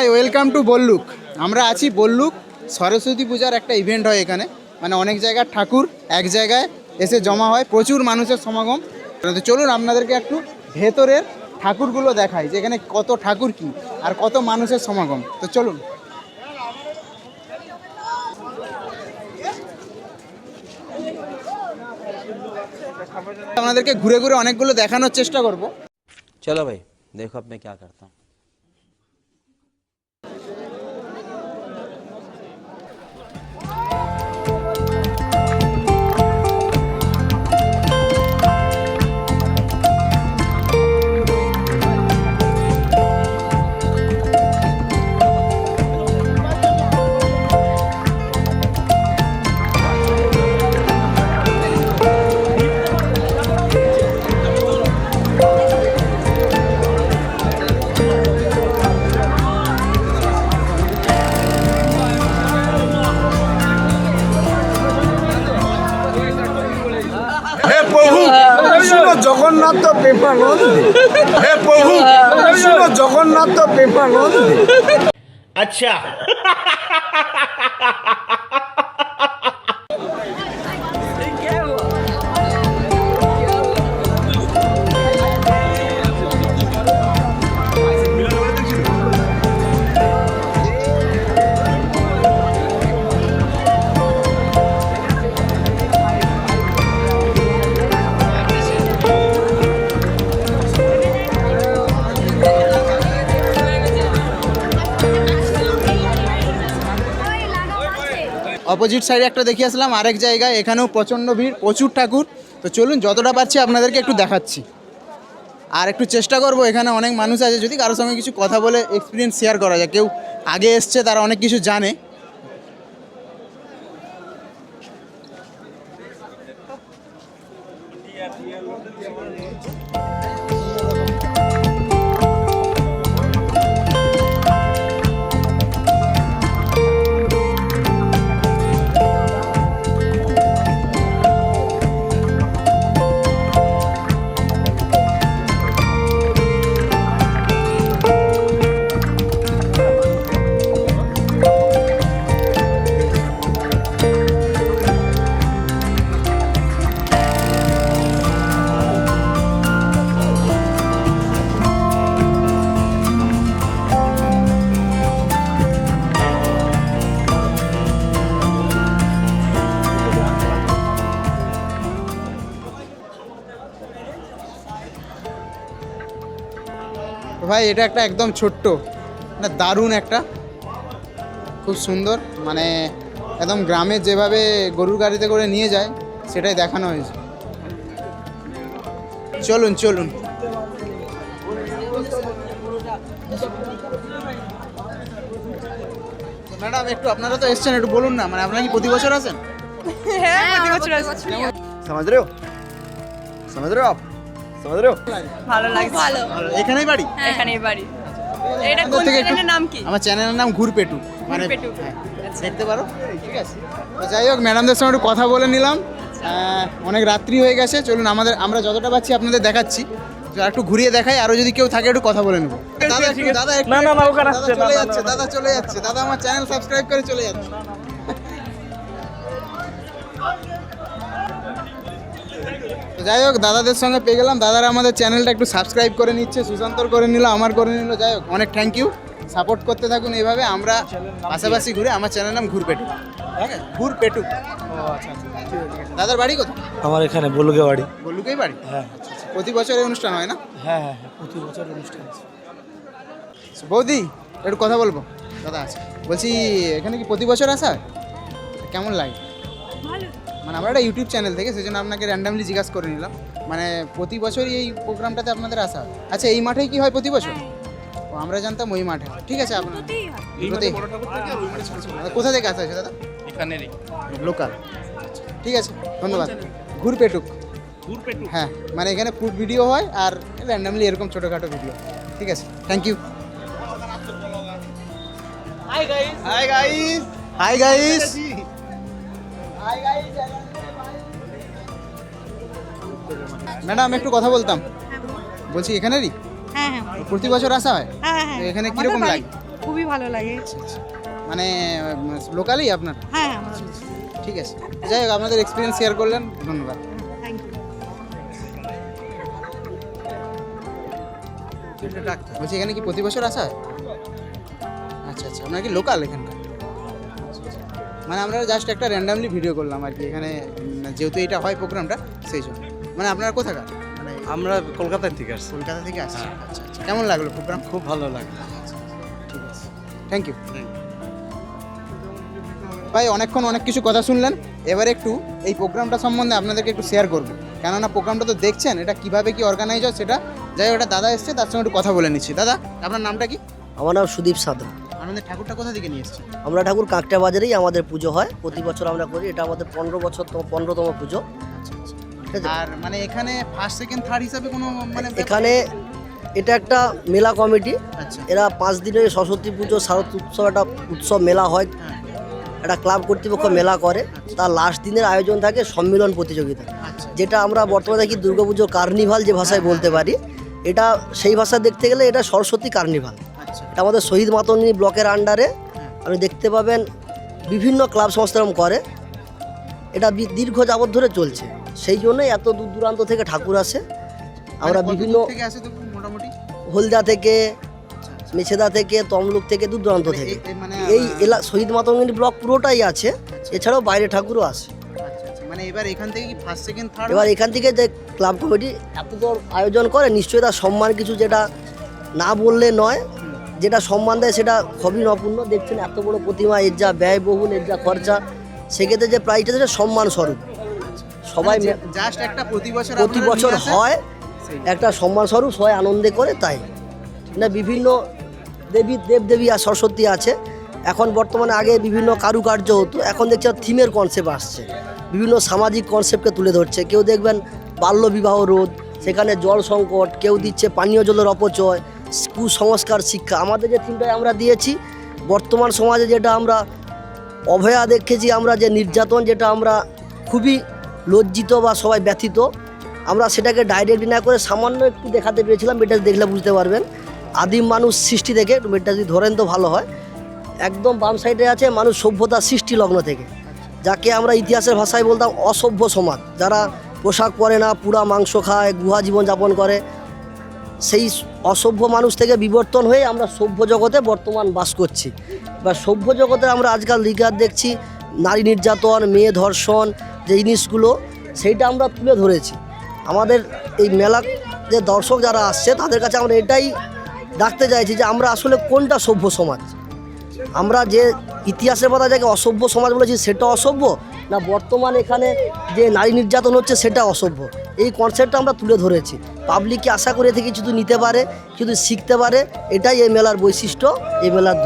Hi welcome to বল্লুক আমরা আছি বল্লুক সরস্বতী পূজার একটা ইভেন্ট হয় এখানে। মানে অনেক জায়গার ঠাকুর এক জায়গায় এসে জমা হয়, প্রচুর মানুষের সমাগম। তো চলুন আপনাদেরকে একটু ভেতরের ঠাকুরগুলো দেখাই, যে এখানে কত ঠাকুর কি আর কত মানুষের সমাগম। তো চলুন। আপনাদেরকে ঘুরে ঘুরে অনেকগুলো দেখানোর চেষ্টা করব। চলো ভাই, দেখো আপনি কে করতাম জগন্নাথ প্রেমানন্দে হে প্রভু শুনো জগন্নাথ প্রেমানন্দে অপোজিট সাইডে একটা দেখে আসলাম আরেক জায়গায় এখানেও প্রচণ্ড ভিড়, প্রচুর ঠাকুর। তো চলুন, যতটা পারছি আপনাদেরকে একটু দেখাচ্ছি। আর একটু চেষ্টা করব, এখানে অনেক মানুষ আছে, যদি কারোর সঙ্গে কিছু কথা বলে এক্সপিরিয়েন্স শেয়ার করা যায়। কেউ আগে এসছে, তারা অনেক কিছু জানে। ভাই এটা একটা একদম ছোট্ট না দারুণ একটা খুব সুন্দর মানে একদম গ্রামে যেভাবে গরুর গাড়িতে করে নিয়ে যায় সেটাই দেখানো হয়েছে চলুন চলুন ম্যাডাম একটু আপনারা তো এসছেন একটু বলুন না মানে আপনারা কি প্রতি বছর আসেন হ্যাঁ প্রতি বছর আসছি समझ रहे हो समझ रहे हो आप ভালো ভালো। এখানেই বাড়ি? হ্যাঁ। এখানেই বাড়ি। আচ্ছা, এটা আচ্ছা, কোন চ্যানেলের নাম কি? আমার চ্যানেলের নাম ঘুরপেটু। মানে হ্যাঁ, আচ্ছা। দেখতে পারো? ঠিক আছে। যাই হোক ম্যাডামদের সঙ্গে একটু কথা বলে নিলাম। অনেক রাত্রি হয়ে গেছে। চলুন আমাদের আমরা যতটা পাচ্ছি আপনাদের দেখাচ্ছি। একটু ঘুরিয়ে দেখাই। আরও যদি কেউ থাকে একটু কথা বলে নেব। দাদা দাদা না না না ওখানে চলে যাচ্ছে দাদা চলে যাচ্ছে। দাদা আমার চ্যানেল সাবস্ক্রাইব করে চলে যাচ্ছে। যাই হোক দাদাদের সঙ্গে পেয়ে গেলাম। দাদারা আমাদের চ্যানেলটা একটু সাবস্ক্রাইব করে নিচ্ছে সুশান্তর করে নিল আমার করে নিল। যাই হোক অনেক থ্যাংক ইউ সাপোর্ট করতে থাকুন এইভাবে আমরা পাশাপাশি ঘুরে আমার চ্যানেলের নাম ঘুরপেটু। ঠিক আছে ঘুরপেটু দাদার বাড়ি কোথায়? আমার এখানে বলুকে বাড়ি। বল্লুকেই বাড়ি? হ্যাঁ প্রতি বছর এই অনুষ্ঠান হয় না? হ্যাঁ হ্যাঁ হ্যাঁ প্রতি বছর অনুষ্ঠান বৌদি একটু কথা বলব। দাদা আছে। বলছি এখানে কি প্রতি বছর আসা কেমন লাগে? মানে আমরা একটা ইউটিউব চ্যানেল থেকে সেজন্য আপনাকে র্যান্ডামলি জিজ্ঞাসা করে নিলাম। মানে প্রতি বছরই এই প্রোগ্রামটাতে আপনাদের আসা হয়? আচ্ছা এই মাঠেই কি হয় প্রতি বছর? ও আমরা জানতাম ওই মাঠে। ঠিক আছে আপনার কোথা থেকে আসা হয়েছে দাদা? এখানেরই। লোকাল ঠিক আছে ধন্যবাদ। ঘুরপেটুক। হ্যাঁ মানে এখানে ফুড ভিডিও হয় আর র্যান্ডামলি এরকম ছোটোখাটো ভিডিও ঠিক আছে thank you hi guys hi guys hi guys madam একটু কথা বলতাম। বলছি এখানেরই? হ্যাঁ হ্যাঁ প্রতি বছর আসা হয়? হ্যাঁ হ্যাঁ এখানে কীরকম লাগে? খুবই ভালো লাগে। মানে লোকালই আপনার? হ্যাঁ ঠিক আছে। যাই হোক আপনাদের এক্সপিরিয়েন্স শেয়ার করলেন। ধন্যবাদ। বলছি এখানে কি প্রতি বছর আসা হয়? আচ্ছা আচ্ছা। আপনার কি লোকাল এখানকার? আচ্ছা, আচ্ছা। মানে আমরা জাস্ট একটা র্যান্ডামলি ভিডিও করলাম আর কি এখানে যেহেতু এটা হয় প্রোগ্রামটা সেই জন্য। মানে আপনারা কোথাকার? মানে আমরা কলকাতার থেকে আসছি। কলকাতা থেকে আসছি আচ্ছা আচ্ছা। কেমন লাগল প্রোগ্রাম খুব ভালো লাগল। ঠিক আছে। থ্যাংক ইউ ভাই অনেকক্ষণ অনেক কিছু কথা শুনলেন। এবার একটু এই প্রোগ্রামটা সম্বন্ধে আপনাদেরকে একটু শেয়ার করব। কেননা প্রোগ্রামটা তো দেখছেন এটা কীভাবে কি অর্গানাইজ হয় সেটা। যাই হোক, দাদা এসছে তার সঙ্গে একটু কথা বলে নিচ্ছি। দাদা আপনার নামটা কি? আমার নাম সুদীপ সাঁতরা। আমাদের ঠাকুরটা কোথা থেকে নিয়ে এসছে আমরা ঠাকুর কাঁকটা বাজারেই আমাদের পুজো হয়। প্রতি বছর আমরা করি এটা আমাদের পনেরো বছর পনেরোতম পুজো। ঠিক আছে? আর মানে এখানে ফার্স্ট সেকেন্ড থার্ড হিসাবে কোনো মানে এখানে এটা একটা মেলা কমিটি। আচ্ছা। এরা পাঁচ দিনের সরস্বতী পুজো শারদ উৎসব একটা উৎসব মেলা হয়। হ্যাঁ। একটা ক্লাব কর্তৃপক্ষ মেলা করে। তার লাস্ট দিনের আয়োজন থাকে সম্মিলন প্রতিযোগিতা। আচ্ছা। যেটা আমরা বর্তমানে দেখি দুর্গাপুজো কার্নিভাল যে ভাষায় বলতে পারি এটা সেই ভাষা দেখতে গেলে এটা সরস্বতী কার্নিভাল। আচ্ছা এটা আমাদের শহীদ মাতঙ্গিনী ব্লকের আন্ডারে আপনি দেখতে পাবেন বিভিন্ন ক্লাব সংস্থা করে। এটা দীর্ঘ যাবৎ ধরে চলছে। সেই জন্যই এত দূর দূরান্ত থেকে ঠাকুর আসে। আমরা মানে বিভিন্ন তো মোটামুটি? হলদা থেকে আচ্ছা আচ্ছা। মেছেদা থেকে তমলুক থেকে দূর দূরান্ত মানে থেকে। এই- এই মানে এলা শহীদ মাতঙ্গিনী ব্লক পুরোটাই আছে। এছাড়াও বাইরে ঠাকুরও আসে আচ্ছা আচ্ছা। মানে এবার এখান থেকে কি ফার্স্ট সেকেন্ড থার্ড এবার এখান থেকে যে ক্লাব কমিটি এত আয়োজন করে নিশ্চয়ই তার সম্মান কিছু যেটা না বললে নয়। যেটা সম্মান দেয় সেটা খুবই নপূর্ণ দেখছেন এত বড় প্রতিমা এর যা ব্যয়বহুল এর যা খরচা সেক্ষেত্রে যে প্রাইজটা সেটা সম্মান স্বরূপ সবাই জাস্ট একটা প্রতি বছর প্রতি বছর হয় একটা সম্মান স্বরূপ সবাই আনন্দে করে তাই। না বিভিন্ন দেবী দেবদেবী আর সরস্বতী আছে। এখন বর্তমানে আগে বিভিন্ন কারুকার্য হতো এখন দেখছি থিমের কনসেপ্ট আসছে। বিভিন্ন সামাজিক কনসেপ্টকে তুলে ধরছে। কেউ দেখবেন বাল্যবিবাহ রোধ সেখানে জল সংকট কেউ দিচ্ছে পানীয় জলের অপচয় কুসংস্কার শিক্ষা। আমাদের যে থিমটাই আমরা দিয়েছি, বর্তমান সমাজে যেটা আমরা অভয়া দেখেছি, আমরা যে নির্যাতন যেটা আমরা খুবই লজ্জিত বা সবাই ব্যথিত, আমরা সেটাকে ডাইরেক্ট না করে সামান্য একটু দেখাতে পেরেছিলাম, এটা দেখলে বুঝতে পারবেন। আদিম মানুষ সৃষ্টি থেকে, একটু যদি ধরেন তো ভালো হয়, একদম বাম সাইডে আছে মানুষ সভ্যতা সৃষ্টি লগ্ন থেকে, যাকে আমরা ইতিহাসের ভাষায় বলতাম অসভ্য সমাজ। যারা পোশাক পরে না, পুরা মাংস খায়, গুহা জীবন যাপন করে সেই অসভ্য মানুষ থেকে বিবর্তন হয়ে আমরা সভ্য জগতে বর্তমান বাস করছি। বা সভ্য জগতে আমরা আজকাল লিগার দেখছি, নারী নির্যাতন, মেয়ে ধর্ষণ, যে জিনিসগুলো, সেইটা আমরা তুলে ধরেছি। আমাদের এই মেলা যে দর্শক যারা আসছে, তাদের কাছে আমরা এটাই ডাকতে চাইছি যে আমরা আসলে কোনটা সভ্য সমাজ? আমরা যে ইতিহাসের কথা যাকে অসভ্য সমাজ বলেছি, সেটা অসভ্য? না বর্তমান এখানে যে নারী নির্যাতন হচ্ছে সেটা অসভ্য। এই কনসেপ্টটা আমরা তুলে ধরেছি। পাবলিককে আশা করে থেকে কিছু নিতে পারে কিছু শিখতে পারে এটাই এই মেলার বৈশিষ্ট্য এই মেলার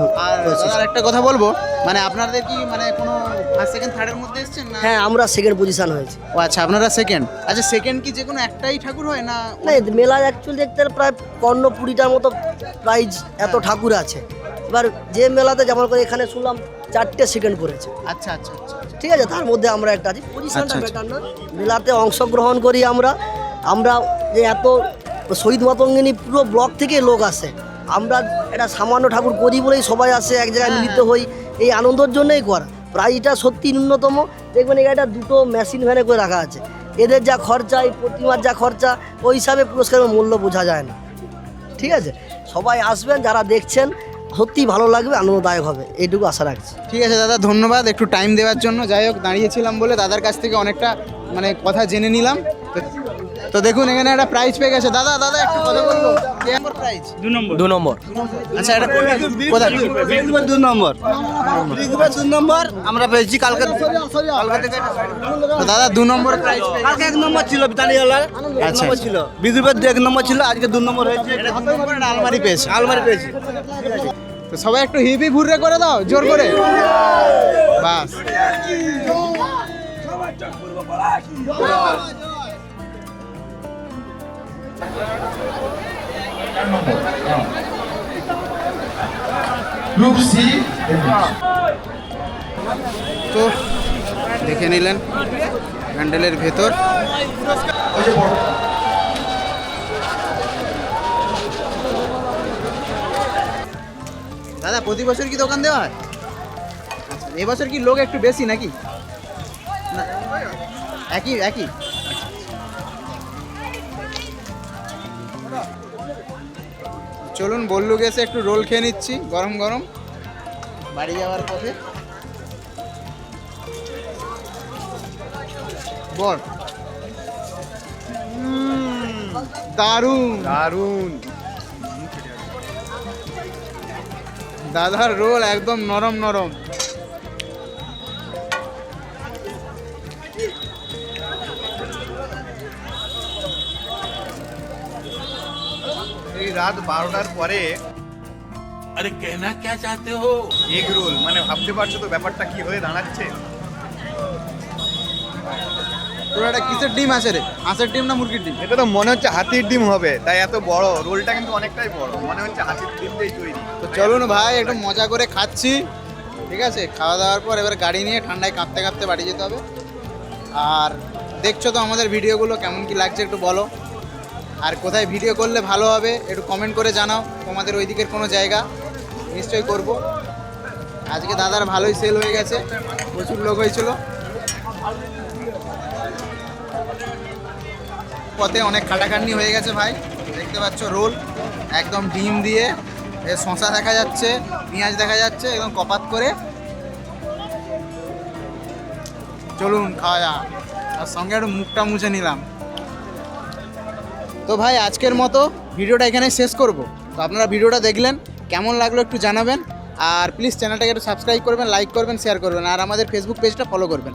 আর একটা কথা বলব মানে আপনাদের কি মানে কোনো ফার্স্ট সেকেন্ড থার্ডের মধ্যে এসেছেন না? হ্যাঁ আমরা সেকেন্ড পজিশন হয়েছি। ও আচ্ছা আপনারা সেকেন্ড আচ্ছা সেকেন্ড কি যে কোনো একটাই ঠাকুর হয় না না এই মেলায় অ্যাকচুয়ালি দেখতে গেলে প্রায় কুড়িটার মতো প্রাইজ এত ঠাকুর আছে। এবার যে মেলাতে যেমন করে এখানে শুনলাম চারটে সেকেন্ড করেছে। আচ্ছা আচ্ছা আচ্ছা ঠিক আছে তার মধ্যে আমরা একটা আছি। পজিশনটা আচ্ছা, আচ্ছা। বেটার না। মেলাতে অংশগ্রহণ করি আমরা। আমরা যে এত শহীদ মাতঙ্গিনী পুরো ব্লক থেকে লোক আসে। আমরা এটা সামান্য ঠাকুর করি বলেই সবাই আসে এক জায়গায় মিলিত হই। এই আনন্দের জন্যই করা। প্রাইজটা সত্যি ন্যূনতম। দেখবেন এই গাড়িটা দুটো মেশিন ভ্যানে করে রাখা আছে। এদের যা খরচা এই প্রতিমার যা খরচা ওই হিসাবে পুরস্কারের মূল্য বোঝা যায় না। ঠিক আছে? সবাই আসবেন যারা দেখছেন সত্যি ভালো লাগবে, আনন্দদায়ক হবে, এইটুকু আশা রাখছি। ঠিক আছে দাদা, ধন্যবাদ একটু টাইম দেওয়ার জন্য। যাই হোক, দাঁড়িয়েছিলাম বলে দাদার কাছ থেকে অনেকটা মানে কথা জেনে নিলাম। তো- দেখুন এখানে একটা প্রাইজ পেয়ে গেছে। দাদা দাদা একটু কথা বলব। কে নম্বর। দু নম্বর। আচ্ছা এটা দু নম্বর। দু নম্বর। আমরা পেয়েছি কালকে কালকে থেকে দাদা দু নম্বর প্রাইজ কালকে এক নম্বর ছিল বিতানিয়ালার এক আচ্ছা, ছিল। বিদ্যুৎ এক নম্বর ছিল আজকে দু নম্বর হয়েছে। দু আলমারি পেয়েছে। আলমারি পেয়েছি। তো সবাই একটু হিপি ভুররে করে দাও জোর করে। বাস। C. তো দেখে নিলেন প্যান্ডেলের ভেতর। দাদা, প্রতি বছর কি দোকান দেওয়া হয়? আচ্ছা এবছর কি লোক একটু বেশি নাকি? একই একই? চলুন বল্লু গেছে একটু রোল খেয়ে নিচ্ছি গরম গরম। বাড়ি যাওয়ার পথে। বল। দারুণ। দারুণ। দাদার রোল একদম নরম নরম। রাত বারোটার পরে আরে কেনা কে চাতে হো এগ রোল। মানে ভাবতে পারছ তো ব্যাপারটা কি হয়ে দাঁড়াচ্ছে? তোর একটা কিসের ডিম আছে রে? হাঁসের ডিম না মুরগির ডিম? এটা তো মনে হচ্ছে হাতির ডিম হবে তাই এত বড়। রোলটা কিন্তু অনেকটাই বড়। মনে হচ্ছে হাতির ডিম দিয়ে তৈরি। তো চলুন ভাই একটু মজা করে খাচ্ছি। ঠিক আছে? খাওয়া দাওয়ার পর এবার গাড়ি নিয়ে ঠান্ডায় কাঁপতে কাঁপতে বাড়ি যেতে হবে। আর দেখছ তো আমাদের ভিডিওগুলো কেমন কি লাগছে একটু বলো। আর কোথায় ভিডিও করলে ভালো হবে একটু কমেন্ট করে জানাও, তোমাদের ওই দিকের কোনো জায়গা, নিশ্চয়ই করব। আজকে দাদার ভালোই সেল হয়ে গেছে, প্রচুর লোক হয়েছিল। পথে অনেক খাটাখাটনি হয়ে গেছে ভাই, দেখতে পাচ্ছ রোল, একদম ডিম দিয়ে শশা দেখা যাচ্ছে, পেঁয়াজ দেখা যাচ্ছে, একদম কপাত করে। চলুন, খাওয়া যাক। আর সঙ্গে একটু মুখটা মুছে নিলাম। তো ভাই, আজকের মতো ভিডিওটা এখানে শেষ করব। তো আপনারা ভিডিওটা দেখলেন, কেমন লাগল একটু জানাবেন। আর প্লিজ চ্যানেলটাকে একটু সাবস্ক্রাইব করবেন লাইক করবেন শেয়ার করবেন। আর আমাদের ফেসবুক পেজটা ফলো করবেন।